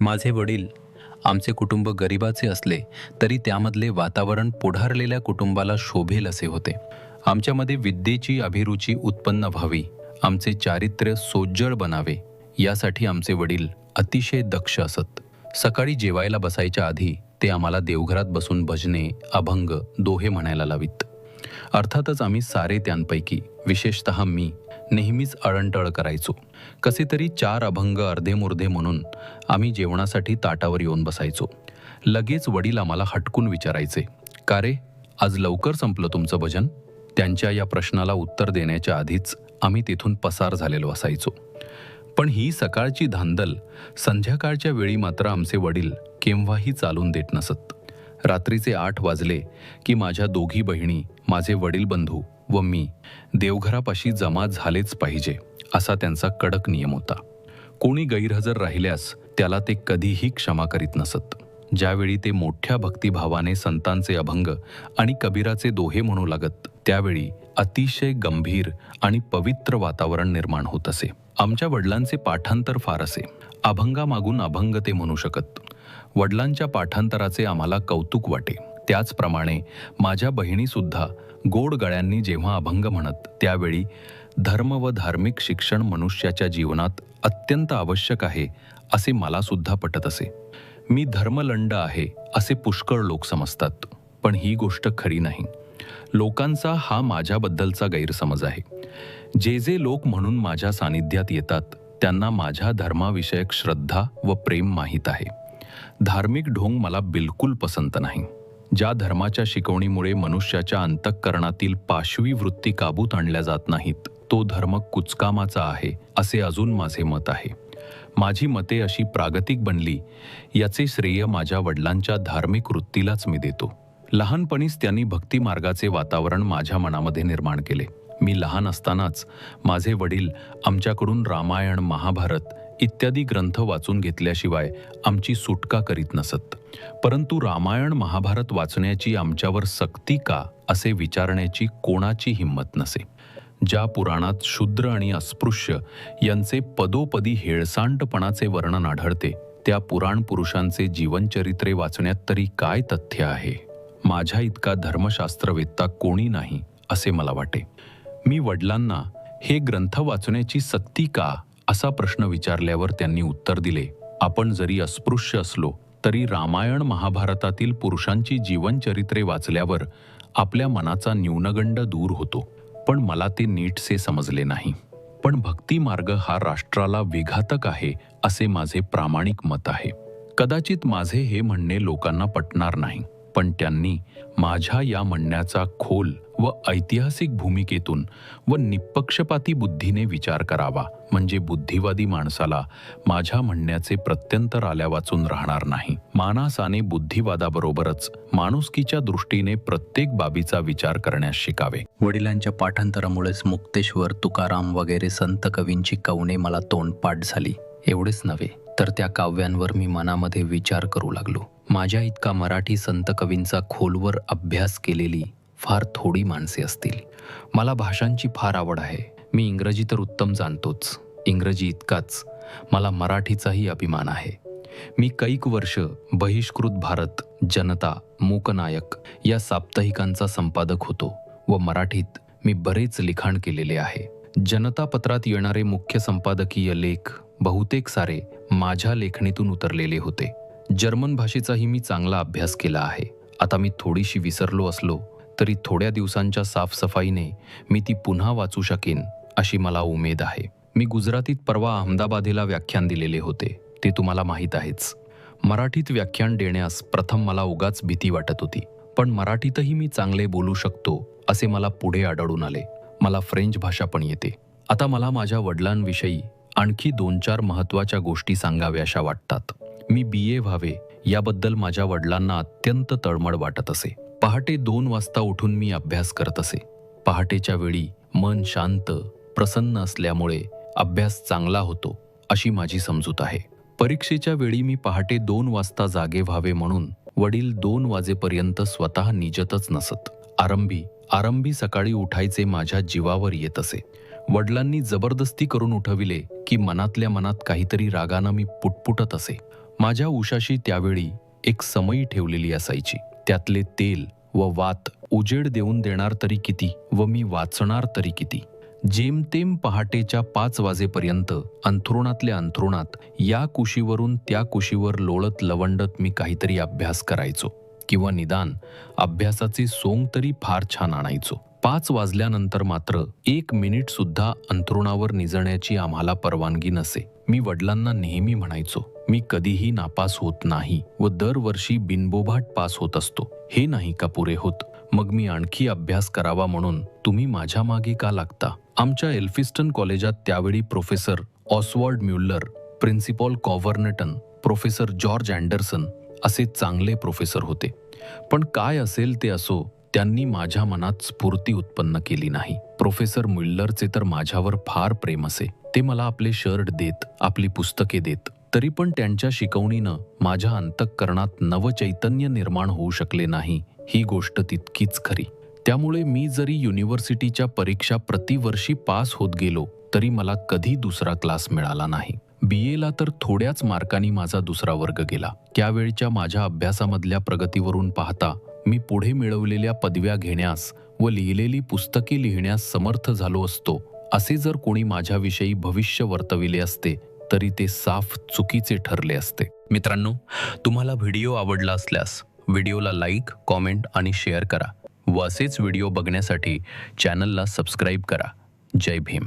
माझे वडील आमचे कुटुंब गरिबाचे असले तरी त्यामधले वातावरण पुढारलेल्या कुटुंबाला शोभेल असे होते. आमच्यामध्ये विद्येची अभिरुची उत्पन्न व्हावी आमचे चारित्र्य सोज्जळ बनावे यासाठी आमचे वडील अतिशय दक्ष असत. सकाळी जेवायला बसायच्या आधी ते आम्हाला देवघरात बसून भजने अभंग दोहे म्हणायला लावीत. अर्थातच आम्ही सारे त्यांपैकी विशेषतः मी नेहमीच अळंटळ करायचो. कसे तरी चार अभंग अर्धेमुर्धे म्हणून आम्ही जेवणासाठी ताटावर येऊन बसायचो. लगेच वडील आम्हाला हटकून विचारायचे का रे आज लवकर संपलं तुमचं भजन? त्यांच्या या प्रश्नाला उत्तर देण्याच्या आधीच आम्ही तिथून पसार झालेलो असायचो. पण ही सकाळची धांदल संध्याकाळच्या वेळी मात्र आमचे वडील केव्हाही चालून देत नसत. रात्रीचे आठ वाजले की माझ्या दोघी बहिणी माझे वडील बंधू व मी देवघरापाशी जमा झालेच पाहिजे असा त्यांचा कडक नियम होता. कोणी गैरहजर राहिल्यास त्याला ते कधीही क्षमा करीत नसत. ज्यावेळी ते मोठ्या भक्तिभावाने संतांचे अभंग आणि कबीराचे दोहे म्हणू लागत त्यावेळी अतिशय गंभीर आणि पवित्र वातावरण निर्माण होत असे. आमच्या वडिलांचे पाठांतर फार असे. अभंगामागून अभंग ते म्हणू शकत. वडिलांच्या पाठांतराचे आम्हाला कौतुक वाटे. त्याचप्रमाणे माझ्या बहिणीसुद्धा गोड गळ्यांनी जेव्हा अभंग म्हणत त्यावेळी धर्म व धार्मिक शिक्षण मनुष्याच्या जीवनात अत्यंत आवश्यक आहे असे मला सुद्धा पटत असे. मी धर्मलंड आहे असे पुष्कळ लोक समजतात. पण ही गोष्ट खरी नाही. लोकांचा हा माझ्याबद्दलचा गैरसमज आहे. जे जे लोक म्हणून माझ्या सानिध्यात येतात त्यांना माझ्या धर्माविषयक श्रद्धा व प्रेम माहीत आहे. धार्मिक ढोंग मला बिलकुल पसंत नाही. ज्या धर्माच्या शिकवणीमुळे मनुष्याच्या अंतःकरणातील पाशवी वृत्ती काबूत आणल्या जात नाहीत तो धर्म कुचकामाचा आहे असे अजून माझे मत आहे. माझी मते अशी प्रागतिक बनली याचे श्रेय माझ्या वडिलांच्या धार्मिक वृत्तीलाच मी देतो. लहानपणीच त्यांनी भक्ती मार्गाचे वातावरण माझ्या मनामध्ये निर्माण केले. मी लहान असतानाच माझे वडील आमच्याकडून रामायण महाभारत इत्यादी ग्रंथ वाचून घेतल्याशिवाय आमची सुटका करीत नसत. परंतु रामायण महाभारत वाचण्याची आमच्यावर सक्ती का असे विचारण्याची कोणाची हिंमत नसे. ज्या पुराणात शूद्र आणि अस्पृश्य यांचे पदोपदी हेळसांडपणाचे वर्णन आढळते त्या पुराण पुरुषांचे जीवनचरित्रे वाचण्यात तरी काय तथ्य आहे? माझ्या इतका धर्मशास्त्रवेत्ता कोणी नाही असे मला वाटे. मी वडिलांना हे ग्रंथ वाचण्याची सक्ती का असा प्रश्न विचारल्यावर त्यांनी उत्तर दिले आपण जरी अस्पृश्य असलो तरी रामायण महाभारतातील पुरुषांची जीवनचरित्रे वाचल्यावर आपल्या मनाचा न्यूनगंड दूर होतो. पण मला ते नीटसे समजले नाही. पण भक्ती मार्ग हा राष्ट्राला विघातक आहे असे माझे प्रामाणिक मत आहे. कदाचित माझे हे म्हणणे लोकांना पटणार नाही. पण त्यांनी माझ्या या म्हणण्याचा खोल व ऐतिहासिक भूमिकेतून व निपक्षपाती बुद्धीने विचार करावा म्हणजे बुद्धिवादी माणसाला माझ्या म्हणण्याचे प्रत्यंतर आल्या वाचून राहणार नाही. मानासाने बुद्धिवादाबरोबरच माणुसकीच्या दृष्टीने प्रत्येक बाबीचा विचार करण्यास शिकावे. वडिलांच्या पाठांतरामुळेच मुक्तेश्वर तुकाराम वगैरे संत कवींची कवने मला तोंडपाठ झाली. एवढेच नव्हे तर त्या काव्यांवर मी मनामध्ये विचार करू लागलो. माझ्या इतका मराठी संत कवींचा खोलवर अभ्यास केलेली फार थोडी माणसे असतील. मला भाषांची फार आवड आहे. मी इंग्रजी तर उत्तम जाणतोच. इंग्रजी इतकाच मला मराठीचाही अभिमान आहे. मी कैक वर्ष बहिष्कृत भारत जनता मूकनायक या साप्ताहिकांचा संपादक होतो व मराठीत मी बरेच लिखाण केलेले आहे. जनता पत्रात येणारे मुख्य संपादकीय लेख बहुतेक सारे माझ्या लेखणीतून उतरलेले होते. जर्मन भाषेचाही मी चांगला अभ्यास केला आहे. आता मी थोडीशी विसरलो असलो तरी थोड्या दिवसांच्या साफसफाईने मी ती पुन्हा वाचू शकेन अशी मला उमेद आहे. मी गुजरातीत परवा अहमदाबादेला व्याख्यान दिलेले होते. ते तुम्हाला माहीत आहेच. मराठीत व्याख्यान देण्यास प्रथम मला उगाच भीती वाटत होती. पण मराठीतही मी चांगले बोलू शकतो असे मला पुढे आढळून आले. मला फ्रेंच भाषा पण येते. आता मला माझ्या वडिलांविषयी आणखी दोन चार महत्त्वाच्या गोष्टी सांगाव्याशा वाटतात. मी बी ए व्हावे याबद्दल माझ्या वडिलांना अत्यंत तळमळ वाटत असे. पहाटे दोन वाजता उठून मी अभ्यास करत असे. पहाटेच्या वेळी मन शांत प्रसन्न असल्यामुळे अभ्यास चांगला होतो अशी माझी समजूत आहे. परीक्षेच्या वेळी मी पहाटे दोन वाजता जागे व्हावे म्हणून वडील दोन वाजेपर्यंत स्वतः निजतच नसत. आरंभी आरंभी सकाळी उठायचे माझ्या जीवावर येत असे. वडिलांनी जबरदस्ती करून उठविले की मनातल्या मनात काहीतरी रागानं मी पुटपुटत असे. माझ्या उशाशी त्यावेळी एक समई ठेवलेली असायची. त्यातले तेल व वात उजेड देऊन देणार तरी किती व मी वाचणार तरी किती. जेमतेम पहाटेच्या पाच वाजेपर्यंत अंथरुणातल्या अंथरुणात या कुशीवरून त्या कुशीवर लोळत लवंडत मी काहीतरी अभ्यास करायचो किंवा निदान अभ्यासाचे सोंग तरी फार छान आणायचो. पाच वाजल्यानंतर मात्र एक मिनिट सुद्धा अंथरुणावर निजण्याची आम्हाला परवानगी नसे. मी वडिलांना नेहमी म्हणायचो मी कधीही नापास होत नाही व दरवर्षी बिनबोभाट पास होत असतो. हे नाही का पुरे होत? मग मी आणखी अभ्यास करावा म्हणून तुम्ही माझ्या मागे का लागता? आमच्या एल्फिस्टन कॉलेजात त्यावेळी professor Oswald Muller principal Covernton professor George Anderson असे चांगले प्रोफेसर होते. पण काय असेल ते असो त्यांनी माझ्या मनात स्फूर्ती उत्पन्न केली नाही. प्रोफेसर मुल्लरचे तर माझ्यावर फार प्रेम असे. ते मला आपले शर्ट देत आपली पुस्तके देत तरी पण त्यांच्या शिकवणीनं माझ्या अंतःकरणात नवचैतन्य निर्माण होऊ शकले नाही ही गोष्ट तितकीच खरी. त्यामुळे मी जरी युनिव्हर्सिटीच्या परीक्षा प्रतिवर्षी पास होत गेलो तरी मला कधी दुसरा क्लास मिळाला नाही. बी एला तर थोड्याच मार्कांनी माझा दुसरा वर्ग गेला. त्यावेळच्या माझ्या अभ्यासामधल्या प्रगतीवरून पाहता मी पुढे मिळवलेल्या पदव्या घेण्यास व लिहिलेली पुस्तके लिहिण्यास समर्थ झालो असतो असे जर कोणी माझ्याविषयी भविष्य वर्तविले असते तरी ते साफ चुकीचे ठरले असते. मित्रांनो तुम्हाला व्हिडिओ आवडला असल्यास व्हिडिओला लाईक कॉमेंट आणि शेअर करा. व असेच व्हिडिओ बघण्यासाठी चॅनलला सबस्क्राईब करा. जय भीम.